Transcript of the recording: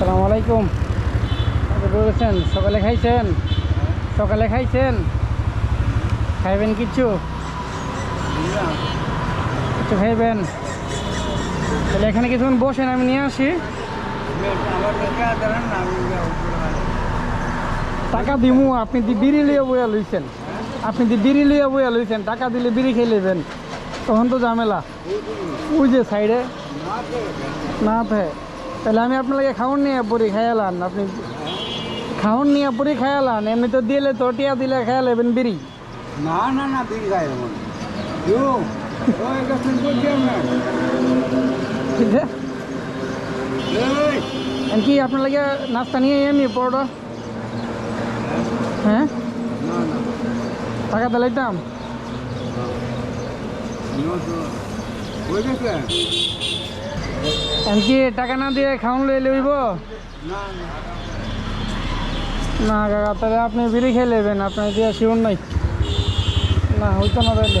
আসসালামু আলাইকুম। বলেছেন সকালে খাইছেন? সকালে খাইছেন? খাইবেন কিচ্ছু? কিছু খাইবেন? তাহলে এখানে কিছুক্ষণ বসেন, আমি নিয়ে আসি। টাকা দিমু, আপনি দি বিড়ি লিয়ে বইয়া লইছেন। আপনি দি বিড়ি লিয়ে বইয়া লইছেন, টাকা দিলে বিড়ি খেয়ে নেবেন। তখন তো ঝামেলা। ওই যে সাইডে। না থাকে তাহলে আমি আপনাকে খাওয়ান নিয়ে পরি খায়ালান আপনি খাওয়ান নিয়ে পরি খায়ালান এমনি তো দিলে তো টিয়া দিলে খায়া লেবেন বিড়ি। না না না বিড়ি খাই কি আপনার লাগে নাস্তা নিয়ে এমনি পরোটা? হ্যাঁ? টাকা দিলাইতাম ওই আমি কি, টাকা না দিয়ে খাওয়ান লই লইব? না কাকা, তাহলে আপনি বিড়ি খেয়ে নেবেন আপনার দিয়ে শিউন নাই। না, হইতো না তাহলে